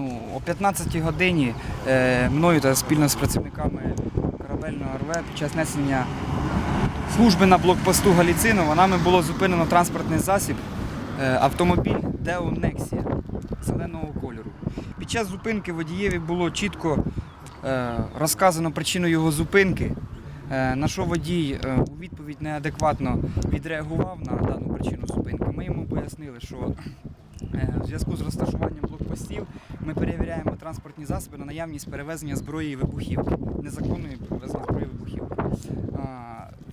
Ну, о 15 годині е, мною та спільно з працівниками корабельного РВ під час несення служби на блокпосту Галіциново нами було зупинено транспортний засіб е, автомобіль Део Нексія зеленого кольору. Під час зупинки водієві було чітко е, розказано причину його зупинки. На що водій у відповідь неадекватно відреагував на дану причину зупинки. Ми йому пояснили, що в зв'язку з розташуванням блокпостів ми перевіряємо транспортні засоби на наявність перевезення зброї і вибухівки, незаконної перевезення зброї і вибухівки.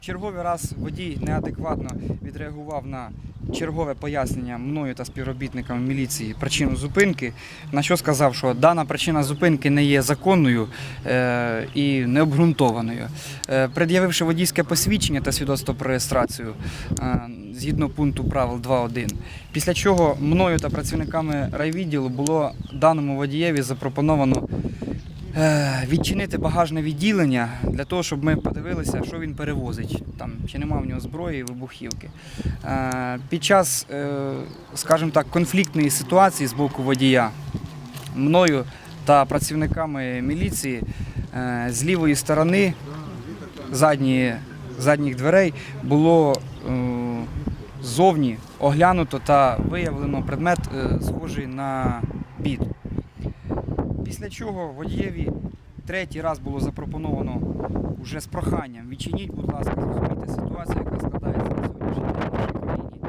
Черговий раз водій неадекватно відреагував на чергове пояснення мною та співробітниками міліції причину зупинки, на що сказав, що дана причина зупинки не є законною е, і необґрунтованою. Е, пред'явивши водійське посвідчення та свідоцтво про реєстрацію е, згідно пункту правил 2.1, після чого мною та працівниками райвідділу було даному водієві запропоновано е, відчинити багажне відділення для того, щоб ми подивилися, що він перевозить, там, чи нема в нього зброї вибухівки. Е, Під час, е, скажімо так, конфліктної ситуації з боку водія мною та працівниками міліції з лівої сторони задні, задніх дверей було ззовні оглянуто та виявлено предмет, е, схожий на бід. Після чого водієві третій раз було запропоновано вже з проханням відчиніть, будь ласка, зрозумійте ситуацію, яка складається на сьогоднішній день в нашій країні.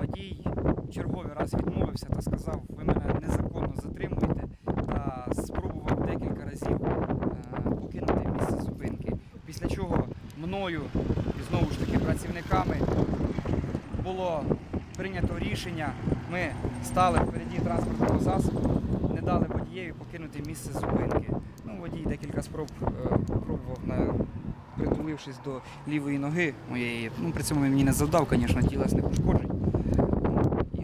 Водій черговий раз відмовився та сказав, ви мене незаконно затримуєте та спробував декілька разів е, покинути місце зупинки. Після чого мною і знову ж таки працівниками було прийнято рішення. Ми стали впереді транспортного засобу, не дали водієві покинути місце зупинки. Ну, водій декілька спроб е, попробував на притулившись до лівої ноги моєї. Ну, при цьому він мені не завдав, звісно, тілесних ушкоджень.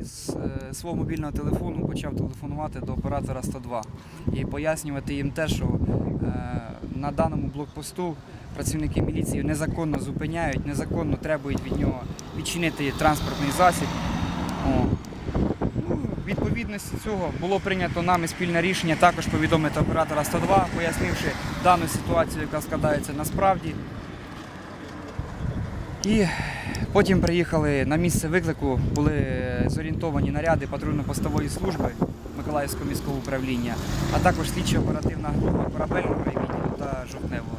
Із е, свого мобільного телефону почав телефонувати до оператора 102 і пояснювати їм те, що е, на даному блокпосту працівники міліції незаконно зупиняють, незаконно требують від нього відчинити транспортний засіб. О. Ну, відповідності цього було прийнято нами спільне рішення також повідомити оператора 102, пояснивши дану ситуацію, яка складається насправді. І потім приїхали на місце виклику, були зорієнтовані наряди патрульно-постової служби Миколаївського міського управління, а також слідчо оперативна група корабельного відділу та жовтневого